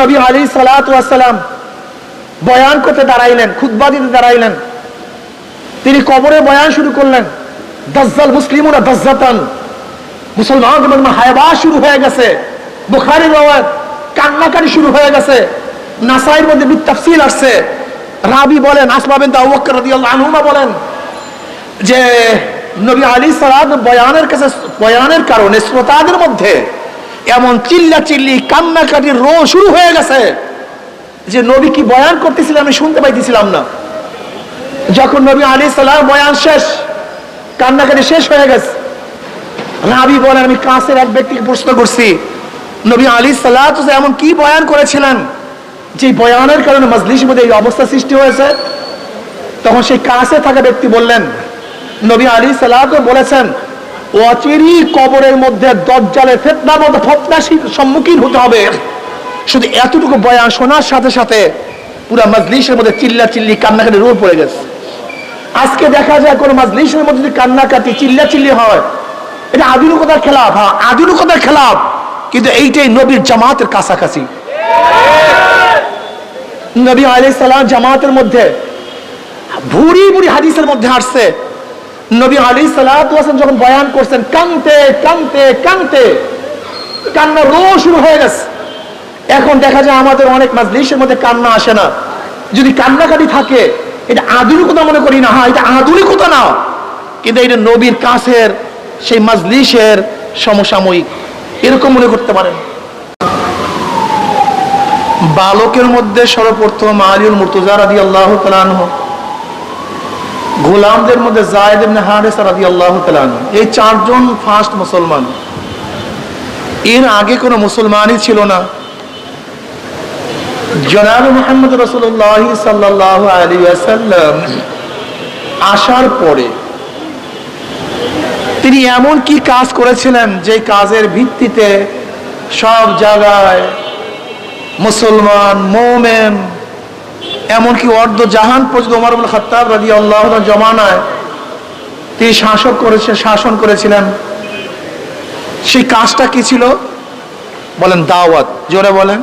নবী আলী সালাম বয়ান করতে দাঁড়াইলেন খুদ্া দিতে দাঁড়াইলেন। তিনি কবরে বয়ান শুরু করলেন, দাজ্জাল মুসলিমরা দাজ্জাতান। মুসলমানদের মধ্যে হায়বা শুরু হয়ে গেছে, বুখারি রওয়াত কান্নাকারি শুরু হয়ে গেছে নাসাইয়ের মধ্যে বিতাফসিল আসছে। রাবি বলেন রাদিয়াল্লাহু আনহুমা বলেন যে নবী আলী সালাদ বয়ানের কাছে, বয়ানের কারণে শ্রোতাদের মধ্যে এমন চিল্লা চিল্লি কান্নাকাটির রো শুরু হয়ে গেছে। যে নবী কি বয়ান করতেছিলেন আমি শুনতে পাইতেছিলাম না। যখন নবী আলী সালাম বয়ান শেষ, কান্নাকাটি শেষ হয়ে গেছে। রাবি বলেন, আমি কাছের এক ব্যক্তিকে প্রশ্ন করছি, নবী আলী সাল্লাহ এমন কি বয়ান করেছিলেন? যে বয়ানের কারণে মজলিসের মধ্যে এই অবস্থা সৃষ্টি হয়েছে। তখন সেই কাছে থাকা ব্যক্তি বললেন, নবী আলী সাল্লাহ বলেছেন অচিরি কবরের মধ্যে দজ্জালে ফেতনার মধ্যে ফতনাশির সম্মুখীন হতে হবে। শুধু এতটুকু বয়ান শোনার সাথে সাথে পুরা মজলিসের মধ্যে চিল্লা চিল্লি কান্নাকাটি রোল পড়ে গেছে। আজকে দেখা যায় কোনো মজলিসের মধ্যে যদি কান্নাকাটি চিল্লা চিল্লি হয়, এটা আধুনিকতার খেলাফ হ্যাঁ আধুনিকতার খেলাফ। কিন্তু এইটাই নবীর জামাতের কাছাকাছি। নবী আলাই সালাম জামাতের মধ্যে ভুরি ভুরি হাদিসের মধ্যে আসছে। নবী আলী সালাম যখন বয়ান করছেন, কানতে কানতে কানতে, কান্না রো শুরু হয়ে গেছে। এখন দেখা যায় আমাদের অনেক মাজলিসের মধ্যে কান্না আসে না। যদি কান্নাকাটি থাকে, এটা আধুনিকতা মনে করি না হ্যাঁ এটা আধুনিকতা না। কিন্তু এটা নবীর কাছের, সেই মাজলিসের সমসাময়িক, এরকম মনে করতে পারেন। বালকের মধ্যে সর্বপ্রথম আলিউল মুর্তুজা রাদি আল্লাহ তালানহ গোলামদের মধ্যে জায়দ ইবনে হারেস রাদি আল্লাহ তালানহ এই চারজন ফার্স্ট মুসলমান। এর আগে কোনো মুসলমানই ছিল না। জনাব মোহাম্মদ রসুল্লাহ সাল্লাহ আলী আসাল্লাম আসার পরে তিনি এমন কি কাজ করেছিলেন যে কাজের ভিত্তিতে সব জায়গায় মুসলমান, মোমেন এমনকি অর্ধ জাহান পর্যন্ত ওমর আবুল খত্তাব রাজি আল্লাহ জমানায় তিনি শাসক করেছে শাসন করেছিলেন। সেই কাজটা কি ছিল? বলেন দাওয়াত। জোরে বলেন।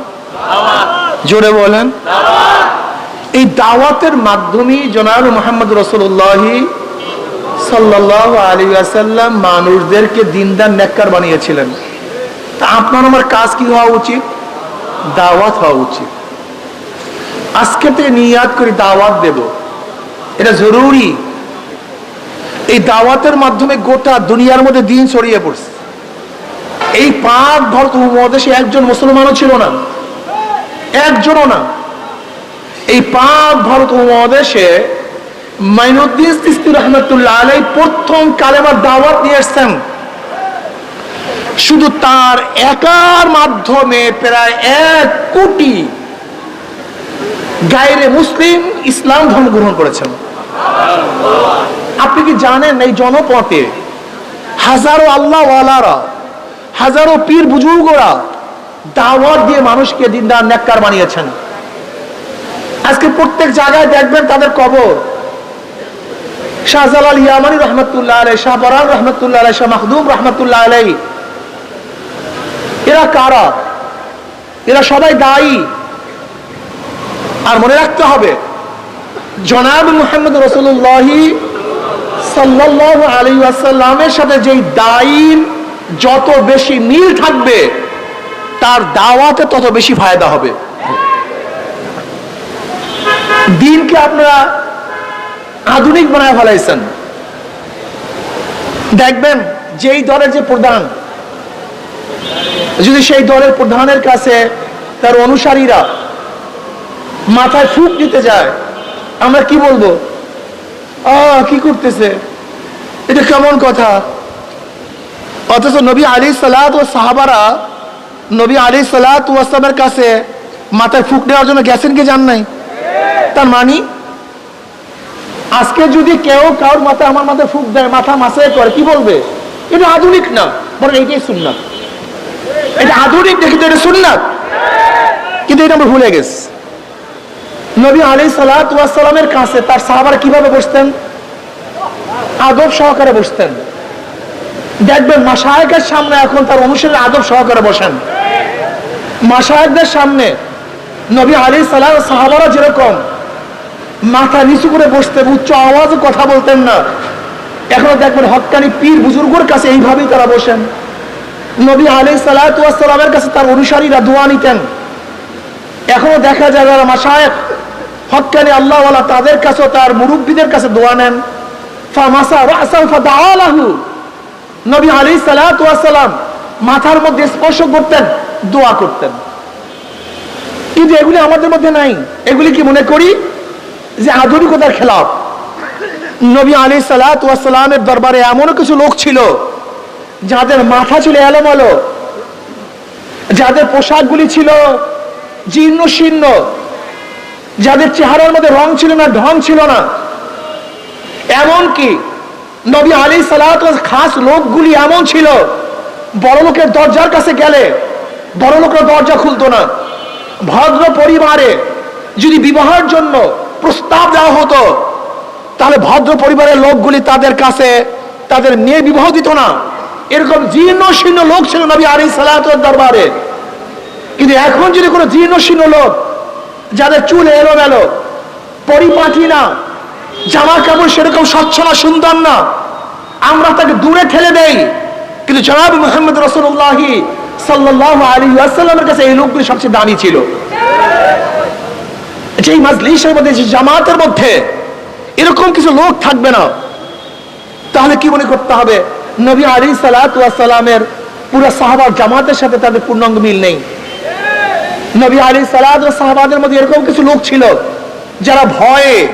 জোরে বলেন। এই দাওয়াতের মাধ্যমেই জনাব মোহাম্মদ রসুল্লাহি সাল্লাহ আলী আসাল্লাম মানুষদেরকে দিনদার নেককার বানিয়েছিলেন। তা আপনার আমার কাজ কি হওয়া উচিত? দাওয়াত হওয়া উচিত। আজকে থেকে নিয়াদ করে, দাওয়াত দেব। এটা জরুরি। এই দাওয়াতের মাধ্যমে গোটা দুনিয়ার মধ্যে দিন ছড়িয়ে পড়ছে। এই পাক ভারত উপমহাদেশে একজন মুসলমানও ছিল না, একজনও না। এই পাক ভারত উপমহাদেশে মাইনুদ্দিন তিস্তি রহমতুল্লাহ আলাই প্রথম কালেমার দাওয়াত নিয়ে এসছেন। শুধু তার একার মাধ্যমে প্রায় এক কোটি গায়রে মুসলিম ইসলাম ধর্ম গ্রহণ করেছেন। আপনি কি জানেন এই জনপথে হাজারো আল্লাহ ওয়ালারা হাজারো পীর বুজুর্গরা দাওয়াত দিয়ে মানুষকে দিনদার, নেককার বানিয়েছেন। আজকে প্রত্যেক জায়গায় দেখবেন তাদের কবর। শাহজালাল ইয়ামানি রহমতুল্লাহ আলাই শাহ বরান রহমতুল্লাহ আলাই শাহ মাহদুম রহমতুল্লাহ আলাই এরা কারা? এরা সবাই দায়ী। আর মনে রাখতে হবে। জনাব মোহাম্মদ রসুল্লাহি সাল্লাহ আলী আসাল্লামের সাথে যেই যত বেশি মিল থাকবে, তার দাওয়াতে তত বেশি ফায়দা হবে। দিনকে আপনারা আধুনিক বানায় ফেলাইছেন। দেখবেন যেই দলের যে প্রধান, যদি সেই দলের প্রধানের কাছে তার অনুসারীরা মাথায় ফুক দিতে যায়। আমরা কি বলব? কি করতেছে? এটা কেমন কথা? অথচ নবী আলী সালাত ও সাহাবারা নবী আলী সালাত ওয়াসামের কাছে মাথায় ফুক দেওয়ার জন্য গেছেন কি জান নাই? তার মানি, আজকে যদি কেউ কারোর মাথায় আমার মাথায় ফুক দেয়, মাথা মাসায় করে, কি বলবে? এটা আধুনিক না, বরং এইটাই শুনলাম এটা আধুনিক দেখি তো এটা শুনলাম কিন্তু এটা আমরা ভুলে গেছি। নবী আলী সালামের কাছে তার সাহাবারা কীভাবে বসতেন? আদব সহকারে বসতেন। দেখবেন মাসায়কের সামনে এখন তার অনুসারে আদব সহকারে বসেন। মাসায়কদের সামনে নবী আলী সালাম সাহাবারা যেরকম মাথা নিচু করে বসতেন, উচ্চ আওয়াজে কথা বলতেন না। এখনও দেখবেন হকানি পীর বুজুর্গর কাছে এইভাবেই তারা বসেন। নবী আলী সালামের কাছে তার অনুসারীরা দোয়া নিতেন। এখনও দেখা যায় যারা মাসায়েক হকানি আল্লাহওয়ালা তাদের কাছেও তার মুরব্বীদের কাছে দোয়া নেন। নবী আলী সালাম মাথার মধ্যে স্পর্শ করতেন, দোয়া করতেন। কিন্তু এগুলি আমাদের মধ্যে নাই, এগুলি কি মনে করি? যে আধুনিকতার খেলাফ। নবী আলী সালামের দরবারে এমনও কিছু লোক ছিল, যাদের মাথা ছিল এলোমেলো, যাদের পোশাকগুলি ছিল জীর্ণ শীর্ণ যাদের চেহারার মধ্যে রং ছিল না, ঢং ছিল না। এমন কি নবী আলী সালাত খাস লোকগুলি এমন ছিল, বড় লোকের দরজার কাছে গেলে বড় লোকের দরজা খুলতো না। ভদ্র পরিবারে যদি বিবাহের জন্য প্রস্তাব দেওয়া হতো, তাহলে ভদ্র পরিবারের লোকগুলি তাদের কাছে তাদের মেয়ে বিবাহ দিত না। এরকম জীর্ণ শীর্ণ লোক ছিল নবী আলী সালাতের দরবারে। কিন্তু এখন যদি কোনো জীর্ণ শীর্ণ লোক যাদের চুল এলোমেলো, পরিপাটি না জামা কাপড় সেরকম স্বচ্ছ না, সুন্দর না, আমরা তাকে দূরে ঠেলে দেই। কিন্তু জনাব মোহাম্মদ রসুল্লাহি সাল্লাহ আলী আসাল্লামের কাছে এই লোকগুলি সবচেয়ে দামি ছিল। যেই মাজলিসের মধ্যে, যে জামাতের মধ্যে এরকম কিছু লোক থাকবে না, তাহলে কি মনে করতে হবে? নবী আলী সালামের পুরো সাহাবার জামাতের সাথে তাদের পূর্ণাঙ্গ মিল নেই। নবী আলী সালাদ সাহাবাদের মধ্যে এরকম কিছু লোক ছিল যারা ভয়ে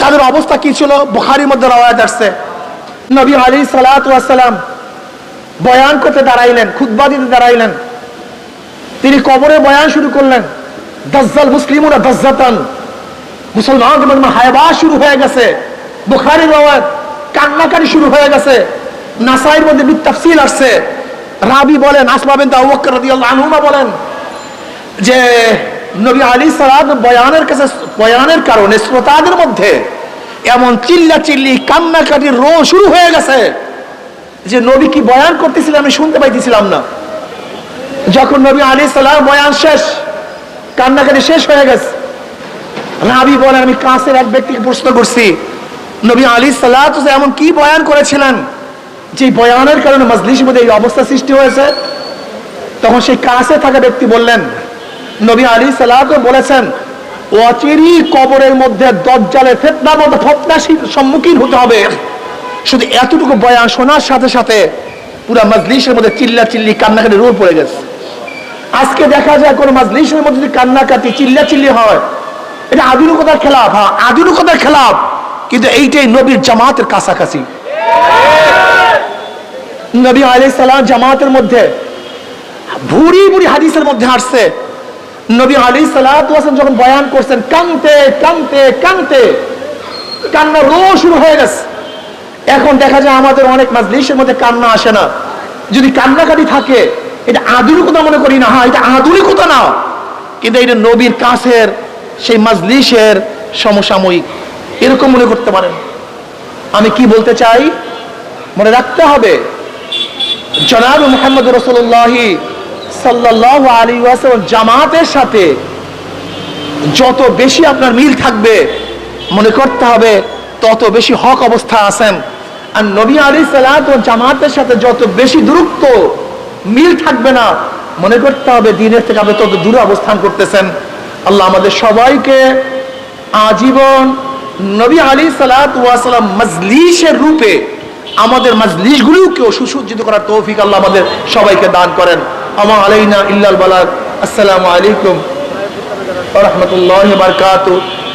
তাদের অবস্থা কি ছিল? বুখারির মধ্যে রওয়ায়াত আসছে। নবী আলী সালাম বয়ান করতে দাঁড়াইলেন, খুতবা দিতে দাঁড়াইলেন। তিনি কবরে বয়ান শুরু করলেন, দাজ্জাল মুসলিমরা দাজ্জাতান। এবং হায়বা শুরু হয়ে গেছে। বুখারি রওয়ায়াত কান্নাকারি শুরু হয়ে গেছে। নাসাইয়ের মধ্যে বিতাফসিল আসছে। রাবি বলেন, আসমা বিনতে আবু বকর রাদিয়াল্লাহু আনহুমা বলেন যে নবী আলী সালাদ বয়ানের কাছে, বয়ানের কারণে শ্রোতাদের মধ্যে এমন চিল্লা চিল্লি কান্নাকাটির রো শুরু হয়ে গেছে যে নবী কি বয়ান করতেছিলেন আমি শুনতে পাইতেছিলাম না। যখন নবী আলী সালাম বয়ান শেষ, কান্নাকাটি শেষ হয়ে গেছে। রাবি বলেন, আমি কাছের এক ব্যক্তিকে প্রশ্ন করছি, নবী আলী সালাহ এমন কি বয়ান করেছিলেন? যে বয়ানের কারণে মজলিসের মধ্যে এই অবস্থা সৃষ্টি হয়েছে, তখন সেই কাছে থাকা ব্যক্তি বললেন, নবী আলী সালাহ বলেছেন অচিরি কবরের মধ্যে দজ্জালে ফেতনার মধ্যে ফতনার সম্মুখীন হতে হবে। শুধু এতটুকু বয়ান শোনার সাথে সাথে পুরো মজলিসের মধ্যে চিল্লা চিল্লি কান্নাকাটি রোল পড়ে গেছে। আজকে দেখা যায় কোনো মজলিসের মধ্যে যদি কান্নাকাটি চিল্লা চিল্লি হয়, এটা আধুনিকতার খেলাফ হ্যাঁ আধুনিকতার খেলাফ, কিন্তু এইটাই নবীর জামাতের কাছাকাছি। নবী আলাই সালাম জামাতের মধ্যে ভুরি ভুরি হাদিসের মধ্যে আসছে। নবী আলী সালাম যখন বয়ান করছেন, কানতে কানতে কানতে, কান্না রো শুরু হয়ে গেছে। এখন দেখা যায় আমাদের অনেক মাজলিসের মধ্যে কান্না আসে না। যদি কান্নাকাটি থাকে, এটা আধুনিকতা মনে করি না হ্যাঁ এটা আধুনিকতা না। কিন্তু এটা নবীর কাছের, সেই মাজলিসের সমসাময়িক, এরকম মনে করতে পারেন। আমি কি বলতে চাই? মনে রাখতে হবে জনাব মোহাম্মদ রসুল্লাহি সাল্লাহ আলী ওয়াসাল্লাম জামাতের সাথে যত বেশি আপনার মিল থাকবে মনে করতে হবে, তত বেশি হক অবস্থা আছেন। আর নবী আলী সালাত ও জামাতের সাথে যত বেশি দূরত্ব, মিল থাকবে না, মনে করতে হবে দিনের থেকে আপনি তত দূরে অবস্থান করতেছেন। আল্লাহ আমাদের সবাইকে আজীবন নবী আলী সালাত ওয়াসালাম মজলিসের রূপে আমাদের মাজলিশগুলিকেও সুসজ্জিত করার তৌফিক আল্লাহ আমাদের সবাইকে দান করেন। আমা আলাইনা ইল্লাল বালাক আসসালামু আলাইকুম। রাহমাতুল্লাহি ওয়া বারাকাতুহু।